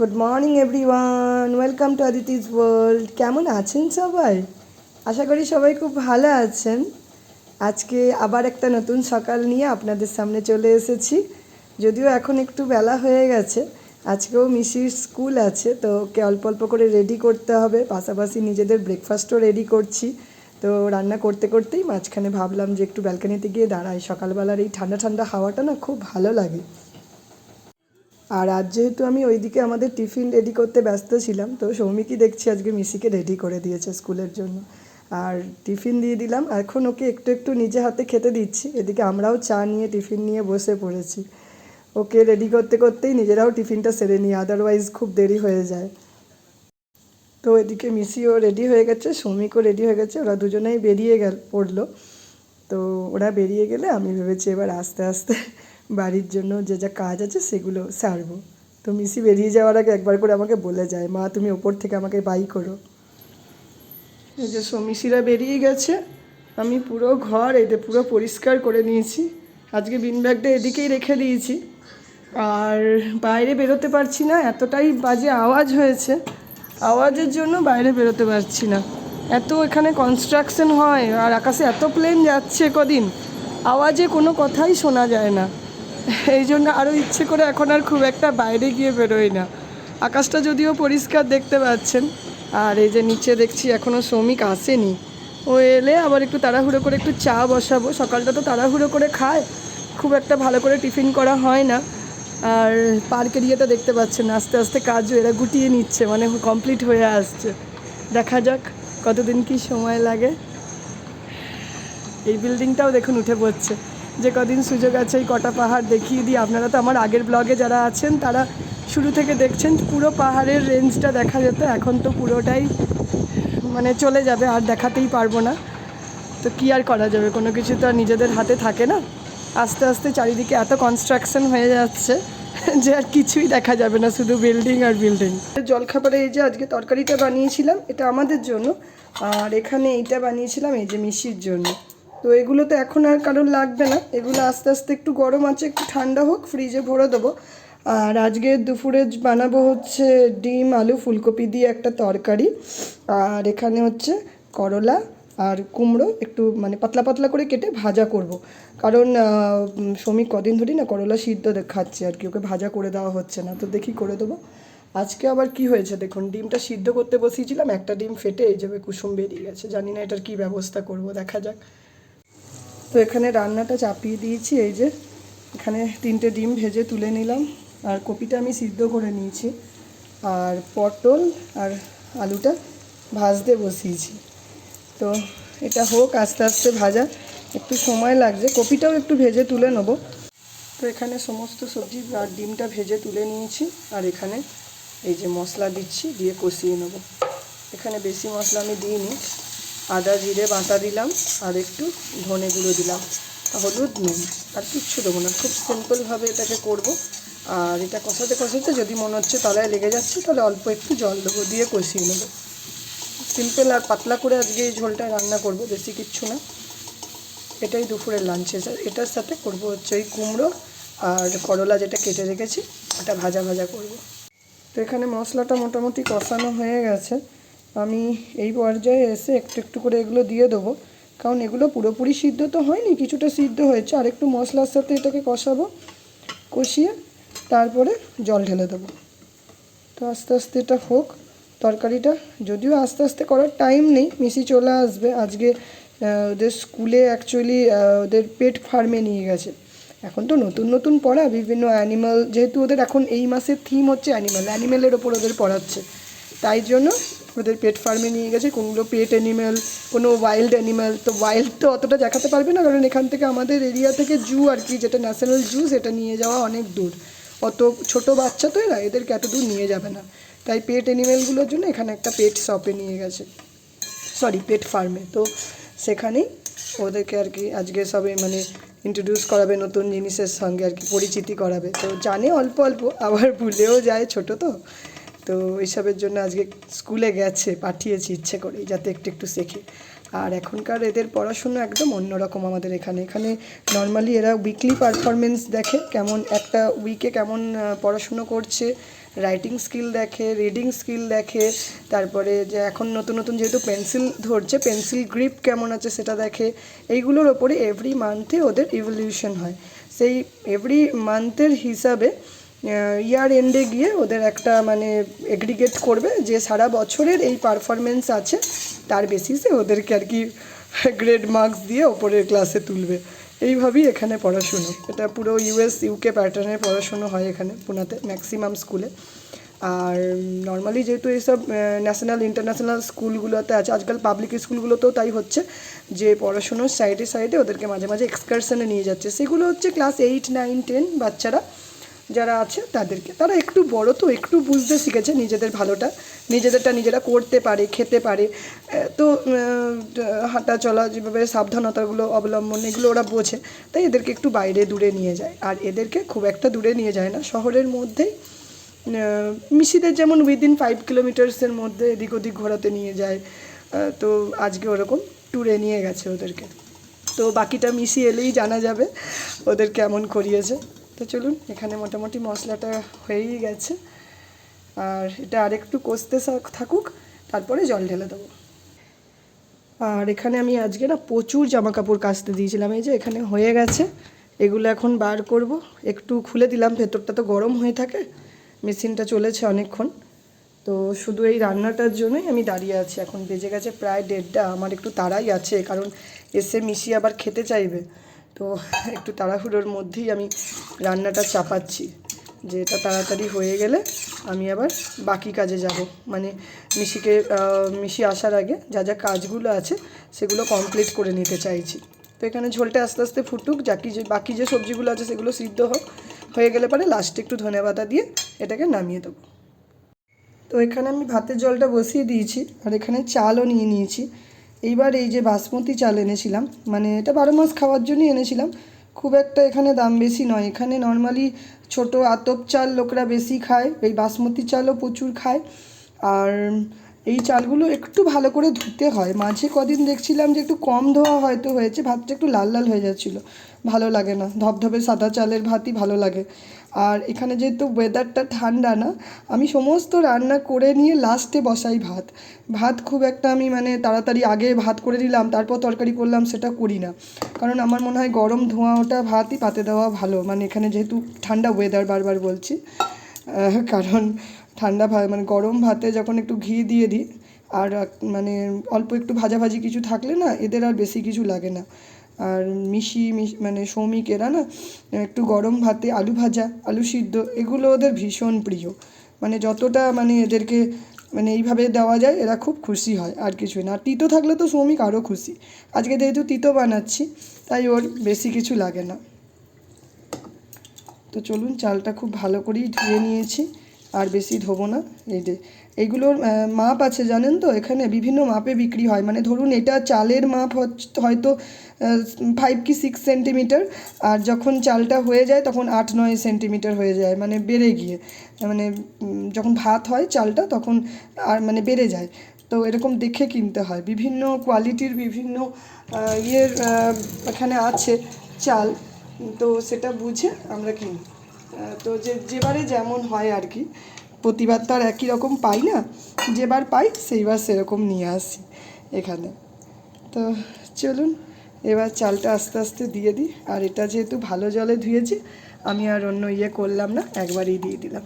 Good morning everyone welcome to Aditi's world কেমন আছেন সবাই? আশা করি সবাই খুব ভালো আছেন। আজকে আবার একটা নতুন সকাল নিয়ে আপনাদের সামনে চলে এসেছি। যদিও এখন একটু বেলা হয়ে গেছে। আজকেও মিসির স্কুল আছে, তো ওকে অল্প অল্প করে রেডি করতে হবে। পাশাপাশি নিজেদের ব্রেকফাস্টও রেডি করছি। তো রান্না করতে করতেই মাঝখানে ভাবলাম যে একটু ব্যালকানিতে গিয়ে দাঁড়াই। সকালবেলার এই ঠান্ডা ঠান্ডা হাওয়াটা না খুব ভালো লাগে। আর আজ যেহেতু আমি ওইদিকে আমাদের টিফিন রেডি করতে ব্যস্ত ছিলাম, তো সৌমিকই দেখছি আজকে মিসিকে রেডি করে দিয়েছে স্কুলের জন্য। আর টিফিন দিয়ে দিলাম, এখন ওকে একটু একটু নিজে হাতে খেতে দিচ্ছি। এদিকে আমরাও চা নিয়ে টিফিন নিয়ে বসে পড়েছি। ওকে রেডি করতে করতেই নিজেরাও টিফিনটা সেরে নিই আদারওয়াইজ খুব দেরি হয়ে যায়। তো এদিকে মিসিও রেডি হয়ে গেছে, সৌমিকও রেডি হয়ে গেছে, ওরা দুজনেই বেরিয়ে গেল, পড়ল। তো ওরা বেরিয়ে গেলে আমি ভেবেছি এবার আস্তে আস্তে বাড়ির জন্য যে যা কাজ আছে সেগুলো সারবো। তো মিসি বেরিয়ে যাওয়ার আগে একবার করে আমাকে বলে যায়, মা, তুমি ওপর থেকে আমাকে বাই করো। এই যে সমিসিরা বেরিয়ে গেছে। আমি পুরো ঘর এটা পুরো পরিষ্কার করে নিয়েছি। আজকে বিন ব্যাগটা এদিকেই রেখে দিয়েছি। আর বাইরে বেরোতে পারছি না, এতটাই বাজে আওয়াজ হয়েছে। আওয়াজের জন্য বাইরে বেরোতে পারছি না। এত এখানে কনস্ট্রাকশন হয়, আর আকাশে এত প্লেন যাচ্ছে কদিন। আওয়াজে কোনো কথাই শোনা যায় না। এই জন্য আরও ইচ্ছে করে এখন আর খুব একটা বাইরে গিয়ে বেরোই না। আকাশটা যদিও পরিষ্কার দেখতে পাচ্ছেন, আর এই যে নিচে দেখছি এখনও শ্রমিক আসেনি। ও এলে আবার একটু তাড়াহুড়ো করে একটু চা বসাবো, সকালটা তো তাড়াহুড়ো করে খায়, খুব একটা ভালো করে টিফিন করা হয় না। আর পার্কের ইয়েটা দেখতে পাচ্ছেন, আস্তে আস্তে কাজও এরা গুটিয়ে নিচ্ছে মানে কমপ্লিট হয়ে আসছে। দেখা যাক কতদিন কি সময় লাগে। এই বিল্ডিংটাও দেখুন উঠে পড়ছে। যে কদিন সুযোগ আছে, এই কটা পাহাড় দেখিয়ে দিই। আপনারা তো আমার আগের ব্লগে যারা আছেন, তারা শুরু থেকে দেখছেন, পুরো পাহাড়ের রেঞ্জটা দেখা যেত, এখন তো পুরোটাই মানে চলে যাবে, আর দেখাতেই পারব না। তো কী আর করা যাবে? কোনো কিছু তো আর নিজেদের হাতে থাকে না। আস্তে আস্তে চারিদিকে এত কনস্ট্রাকশন হয়ে যাচ্ছে যে আর কিছুই দেখা যাবে না, শুধু বিল্ডিং আর বিল্ডিং জলখাবারে এই যে আজকে তরকারিটা বানিয়েছিলাম, এটা আমাদের জন্য। আর এখানে এইটা বানিয়েছিলাম, এই যে মিশির জন্য। তো এগুলো তো এখন আর কারোর লাগবে না। এগুলো আস্তে আস্তে একটু গরম আছে, একটু ঠান্ডা হোক ফ্রিজে ভরে দেবো। আর আজকে দুপুরে বানাবো হচ্ছে ডিম, আলু, ফুলকপি দিয়ে একটা তরকারি। আর এখানে হচ্ছে করলা আর কুমড়ো একটু মানে পাতলা পাতলা করে কেটে ভাজা করব। কারণ শ্রমিক কদিন ধরেই না করলা সিদ্ধ খাচ্ছে আর কি, ওকে ভাজা করে দেওয়া হচ্ছে না। তো দেখি করে দেবো। আজকে আবার কি হয়েছে দেখুন, ডিমটা সিদ্ধ করতে বসিয়েছিলাম, একটা ডিম ফেটে এই যাবে কুসুম বেরিয়ে গেছে। জানি না এটার কি ব্যবস্থা করব, দেখা যাক। তো এখানে রান্নাটা চাপিয়ে দিয়েছি, এই যে এখানে তিনটে ডিম ভেজে তুলে নিলাম। আর কপিটা আমি সিদ্ধ করে নিয়েছি। আর পটল আর আলুটা ভাজতে বসিয়েছি। তো এটা হোক, আস্তে আস্তে ভাজা। একটু সময় লাগছে। কপিটাও একটু ভেজে তুলে নেব। তো এখানে সমস্ত সবজি আর ডিমটা ভেজে তুলে নিয়েছি। আর এখানে এই যে মশলা দিচ্ছি, দিয়ে কষিয়ে নেব। এখানে বেশি মশলা আমি দিইনি। আদা, জিরে বাটা দিলাম আর একটু ধনে গুঁড়ো দিলাম। হলুদ নুন, আর কিচ্ছু দেবো না। খুব সিম্পলভাবে এটাকে করব। আর এটা কষাতে কষাতে যদি মনে হচ্ছে তলায় লেগে যাচ্ছে, তাহলে অল্প একটু জল দেবো, দিয়ে কষিয়ে নেব। সিম্পল আর পাতলা করে আজকে এই ঝোলটা রান্না করব, বেশি কিচ্ছু না। এটাই দুপুরের লাঞ্চে এটার সাথে করব হচ্ছে ওই কুমড়ো আর করলা যেটা কেটে রেখেছি, ওটা ভাজা ভাজা করব। তো এখানে মশলাটা মোটামুটি কষানো হয়ে গেছে। আমি এই পর্যায়ে এসে একটু একটু করে এগুলো দিয়ে দেবো। কারণ এগুলো পুরোপুরি সিদ্ধ তো হয়নি, কিছুটা সিদ্ধ হয়েছে। আর একটু মশলার সাথে এটাকে কষাবো, কষিয়ে তারপরে জল ঢেলে দেবো। তো আস্তে আস্তে এটা হোক, তরকারিটা যদিও আস্তে আস্তে করার টাইম নেই মিসি চলে আসবে। আজকে ওদের স্কুলে অ্যাকচুয়ালি ওদের পেট ফার্মে নিয়ে গেছে। এখন তো নতুন নতুন পড়া, বিভিন্ন অ্যানিমাল যেহেতু ওদের এখন এই মাসের থিম হচ্ছে অ্যানিমাল অ্যানিমেলের ওপর ওদের পড়াচ্ছে। তাই জন্য ওদের পেট ফার্মে নিয়ে গেছে, কোনগুলো পেট অ্যানিম্যাল কোনো ওয়াইল্ড অ্যানিম্যাল তো ওয়াইল্ড তো অতটা দেখাতে পারবে না, কারণ এখান থেকে আমাদের এরিয়া থেকে জু আর কি, যেটা ন্যাশনাল জু সেটা নিয়ে যাওয়া অনেক দূর। অত ছোট বাচ্চা তো এরা, এদেরকে এত দূর নিয়ে যাবে না। তাই পেট অ্যানিমেলগুলোর জন্য এখানে একটা পেট শপে নিয়ে গেছে। সরি পেট ফার্মে তো সেখানেই ওদেরকে আর কি আজকে সবে মানে ইন্ট্রোডিউস করাবে, নতুন জিনিসের সঙ্গে আর কি পরিচিতি করাবে। তো জানে অল্প অল্প, আবার ভুলেও যায় ছোট তো। তো এইসবের জন্য আজকে স্কুলে গেছে, পাঠিয়েছি ইচ্ছে করে যাতে একটু একটু শেখে। আর এখনকার এদের পড়াশুনো একদম অন্যরকম আমাদের এখানে। এখানে নর্মালি এরা উইকলি পারফরমেন্স দেখে, কেমন একটা উইকে কেমন পড়াশুনো করছে রাইটিং স্কিল দেখে রিডিং স্কিল দেখে, তারপরে যে এখন নতুন নতুন যেহেতু পেন্সিল ধরছে পেন্সিল গ্রিপ কেমন আছে সেটা দেখে, এইগুলোর ওপরে এভরি মান্থে ওদের ইভলিউশন হয়। সেই এভরি মান্থের হিসাবে ইয়ার এন্ডে গিয়ে ওদের একটা মানে এগ্রিগেট করবে যে সারা বছরের এই পারফরমেন্স আছে, তার বেসিসে ওদেরকে আর কি গ্রেড মার্কস দিয়ে ওপরের ক্লাসে তুলবে। এইভাবেই এখানে পড়াশুনো। এটা পুরো ইউএস ইউকে প্যাটার্নের পড়াশুনো হয় এখানে, পুনাতে ম্যাক্সিমাম স্কুলে আর নর্মালি যেহেতু এইসব ন্যাশনাল ইন্টারন্যাশনাল স্কুলগুলোতে আছে, আজকাল পাবলিক স্কুলগুলোতেও তাই হচ্ছে যে পড়াশুনোর সাইডে সাইডে ওদেরকে মাঝে মাঝে এক্সকারশনে নিয়ে যাচ্ছে। সেগুলো হচ্ছে ক্লাস এইট নাইন টেন বাচ্চারা যারা আছে তাদেরকে। তারা একটু বড় তো, একটু বুঝতে শিখেছে নিজেদের ভালোটা। নিজেদেরটা নিজেরা করতে পারে, খেতে পারে। তো হাঁটা চলা যেভাবে সাবধানতাগুলো অবলম্বন, এগুলো ওরা বোঝে। তাই এদেরকে একটু বাইরে দূরে নিয়ে যায়। আর এদেরকে খুব একটা দূরে নিয়ে যায় না। শহরের মধ্যেই মিশিদের যেমন উইদিন ফাইভ কিলোমিটার্সের মধ্যে এদিক ওদিক ঘোরাতে নিয়ে যায়। তো আজকে ওরকম ট্যুরে নিয়ে গেছে ওদেরকে। তো বাকিটা মিশি এলেই জানা যাবে ওদের কেমন করিয়েছে। তো চলুন, এখানে মোটামুটি মশলাটা হয়েই গেছে। আর এটা আরেকটু কষতে থাকুক, তারপরে জল ঢেলে দেবো। আর এখানে আমি আজকে না প্রচুর জামা কাপড় কাচতে দিয়েছিলাম, এই যে এখানে হয়ে গেছে। এগুলো এখন বার করব। একটু খুলে দিলাম, ভেতরটা তো গরম হয়ে থাকে, মেশিনটা চলেছে অনেকক্ষণ। তো শুধু এই রান্নাটার জন্যই আমি দাঁড়িয়ে আছি। এখন বেজে গেছে প্রায় দেড়টা, আমার একটু তাড়াই আছে, কারণ এসে মিশিয়ে আবার খেতে চাইবে। তো একটু তাড়াহুড়োর মধ্যেই আমি রান্নাটা চাপাচ্ছি। যে এটা তাড়াতাড়ি হয়ে গেলে আমি আবার বাকি কাজে যাব। মানে মিশিকে মিশি আসার আগে যা যা কাজগুলো আছে সেগুলো কমপ্লিট করে নিতে চাইছি। তো এখানে ঝোলটা আস্তে আস্তে ফুটুক, যাকি যে, বাকি যে সবজিগুলো আছে সেগুলো সিদ্ধ হোক। হয়ে গেলে পরে লাস্টে একটু ধনে পাতা দিয়ে এটাকে নামিয়ে দেবো। তো এখানে আমি ভাতের জলটা বসিয়ে দিয়েছি, আর এখানে চালও নিয়ে নিয়েছি। এইবার এই যে বাসমতি চাল এনেছিলাম মানে এটা বারো মাস খাওয়ার জন্যই এনেছিলাম, খুব একটা এখানে দাম বেশি নয়। এখানে নর্মালি ছোট আতপ চাল লোকরা বেশি খায়, এই বাসমতি চালও প্রচুর খায়। আর এই চালগুলো একটু ভালো করে ধুতে হয়। মাঝে কদিন দেখছিলাম যে একটু কম ধোয়া হয়তো হয়েছে, ভাতটা একটু লাল লাল হয়ে যাচ্ছিল। ভালো লাগে না। ধবধবে সাদা চালের ভাতই ভালো লাগে। আর এখানে যেহেতু ওয়েদারটা ঠান্ডা না, আমি সমস্ত রান্না করে নিয়ে লাস্টে বসাই ভাত। ভাত খুব একটা আমি মানে তাড়াতাড়ি আগে ভাত করে দিলাম তারপর তরকারি করলাম, সেটা করি না। কারণ আমার মনে হয় গরম ধোঁয়া ওটা ভাতই পাতে দেওয়া ভালো। মানে এখানে যেহেতু ঠান্ডা ওয়েদার বারবার বলছি কারণ ঠান্ডা মানে গরম ভাতে যখন একটু ঘি দিয়ে দিই, আর মানে অল্প একটু ভাজাভাজি কিছু থাকলে না, এদের আর বেশি কিছু লাগে না। আর মিশি মানে সৌমিক এরা না, একটু গরম ভাতে আলু ভাজা, আলু সিদ্ধ, এগুলো ওদের ভীষণ প্রিয়। মানে যতটা মানে এদেরকে মানে এইভাবে দেওয়া যায়, এরা খুব খুশি হয়, আর কিছুই না। আর তিতো থাকলে তো সৌমিক আরও খুশি। আজকে যেহেতু তিতো বানাচ্ছি, তাই ওর বেশি কিছু লাগে না। তো চলুন, চালটা খুব ভালো করেই ধুয়ে নিয়েছি, আর বেশি ধোবো না। এই যে এইগুলোর আহ, মাপ আছে জানেন তো? এখানে বিভিন্ন মাপে বিক্রি হয়। মানে ধরুন এটা চালের মাপ হয়তো ফাইভ কি সিক্স সেন্টিমিটার আর যখন চালটা হয়ে যায় তখন আট নয় সেন্টিমিটার হয়ে যায় মানে বেড়ে গিয়ে। মানে যখন ভাত হয় চালটা তখন আর মানে বেড়ে যায়। তো এরকম দেখে কিনতে হয়। বিভিন্ন কোয়ালিটির বিভিন্ন ইয়ের এখানে আছে চাল। তো সেটা বুঝে আমরা কিনি। তো যে যেবারে যেমন হয় আর কি। প্রতিবার তো আর একই রকম পাই না। যেবার পাই সেইবার সেরকম নিয়ে আসি এখানে। তো চলুন, এবার চালটা আস্তে আস্তে দিয়ে দিই। আর এটা যেহেতু ভালো জলে ধুয়েছি, আমি আর অন্য ইয়ে করলাম না, একবারই দিয়ে দিলাম।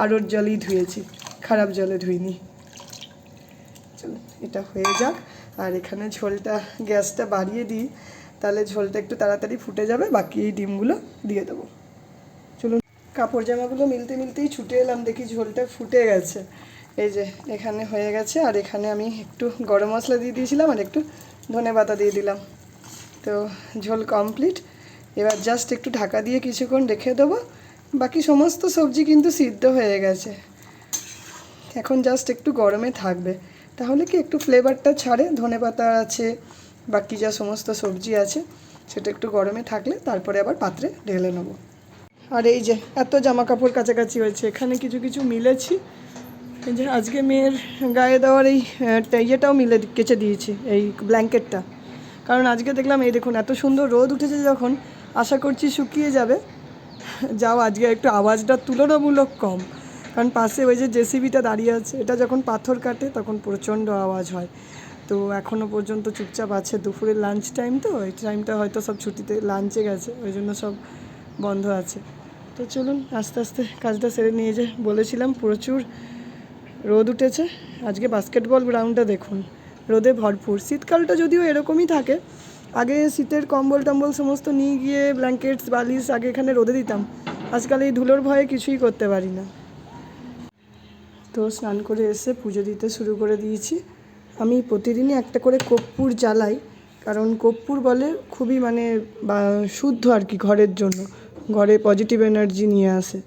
আর ওর জলেই ধুয়েছি, খারাপ জলে ধুইনি। চলুন, এটা হয়ে যাক। আর এখানে ঝোলটা, গ্যাসটা বাড়িয়ে দিই। তাহলে ঝোলটা একটু তাড়াতাড়ি ফুটে যাবে, বাকি এই ডিমগুলো দিয়ে দেবো। কাপড় জামাগুলো মিলতে মিলতেই ছুটে এলাম, দেখি ঝোলটা ফুটে গেছে। এই যে, এখানে হয়ে গেছে, আর এখানে আমি একটু গরম মশলা দিয়ে দিয়েছিলাম আর একটু ধনে পাতা দিয়ে দিলাম। তো ঝোল কমপ্লিট। এবার জাস্ট একটু ঢাকা দিয়ে কিছুক্ষণ রেখে দেবো। বাকি সমস্ত সবজি কিন্তু সিদ্ধ হয়ে গেছে। এখন জাস্ট একটু গরমে থাকবে। তাহলে কি একটু ফ্লেভারটা ছাড়ে, ধনে পাতা আছে, বাকি যা সমস্ত সবজি আছে, সেটা একটু গরমে থাকলে তারপরে আবার পাত্রে ঢেলে নেব। আর এই যে, এত জামা কাপড় কাছাকাছি হয়েছে। এখানে কিছু কিছু মিলেছি। এই যে, আজকে মেয়ের গায়ে দেওয়ার এই ইয়েটাও মিলে কেচে দিয়েছি, এই ব্ল্যাঙ্কেটটা। কারণ আজকে দেখলাম, এই দেখুন, এত সুন্দর রোদ উঠেছে যখন, আশা করছি শুকিয়ে যাবে। যাও, আজকে একটু আওয়াজটা তুলনামূলক কম। কারণ পাশে ওই যে জেসিবিটা দাঁড়িয়ে আছে, এটা যখন পাথর কাটে, তখন প্রচণ্ড আওয়াজ হয়। তো এখনও পর্যন্ত চুপচাপ আছে। দুপুরের লাঞ্চ টাইম তো, এই টাইমটা হয়তো সব ছুটিতে লাঞ্চে গেছে। ওই জন্য সব বন্ধ আছে। তো চলুন, আস্তে আস্তে কাজটা সেরে নিয়ে যে বলেছিলাম, প্রচুর রোদ উঠেছে। আজকে বাস্কেটবল গ্রাউন্ডটা দেখুন, রোদে ভরপুর। শীতকালটা যদিও এরকমই থাকে, আগে শীতের কম্বল টম্বল সমস্ত নিয়ে গিয়ে ব্ল্যাঙ্কেটস বালিশ আগে এখানে রোদে দিতাম। আজকাল এই ধুলোর ভয়ে কিছুই করতে পারি না। তো স্নান করে এসে পুজো দিতে শুরু করে দিয়েছি। আমি প্রতিদিনই একটা করে কর্পূর জ্বালাই, কারণ কর্পূর বলে খুবই মানে শুদ্ধ আর কি ঘরের জন্য। ঘরে পজিটিভ এনার্জি নিয়ে আসে।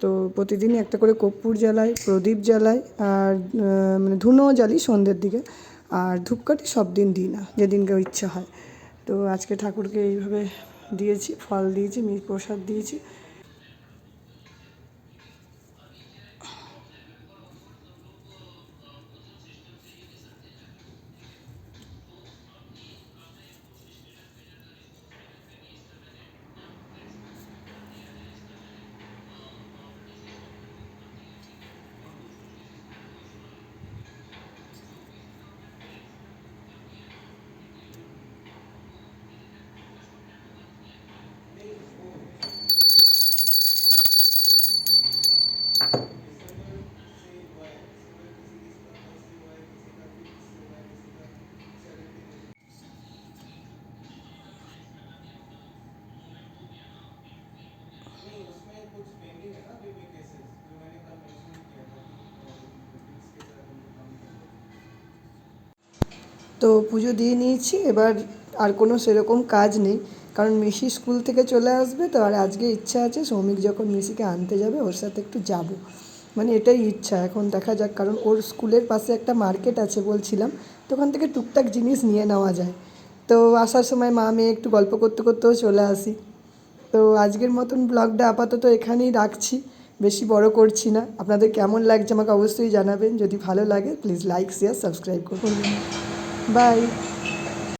তো প্রতিদিনই একটা করে কর্পূর জ্বালাই, প্রদীপ জ্বালাই আর মানে ধুনোও জ্বালি সন্ধ্যের দিকে। আর ধূপকাঠি সব দিন দিই না যেদিনকে ইচ্ছা হয়। তো আজকে ঠাকুরকে এইভাবে দিয়েছি, ফল দিয়েছি প্রসাদ দিয়েছি। তো পুজো দিয়ে নিয়েছি, এবার আর কোনো সেরকম কাজ নেই। কারণ মিশি স্কুল থেকে চলে আসবে, তো আর আজকে ইচ্ছা আছে সৌমিক যখন মিশিকে আনতে যাবে, ওর সাথে একটু যাব। মানে এটাই ইচ্ছা, এখন দেখা যাক, কারণ ওর স্কুলের পাশে একটা মার্কেট আছে বলছিলাম, তো ওখান থেকে টুকটাক জিনিস নিয়ে নেওয়া যায়। তো আসার সময় মা মেয়ে একটু গল্প করতে করতেও চলে আসি। তো আজকের মতন ব্লগটা আপাতত এখানেই রাখছি, বেশি বড় করছি না। আপনাদের কেমন লাগছে আমাকে অবশ্যই জানাবেন, যদি ভালো লাগে প্লিজ লাইক শেয়ার সাবস্ক্রাইব করুন। বাই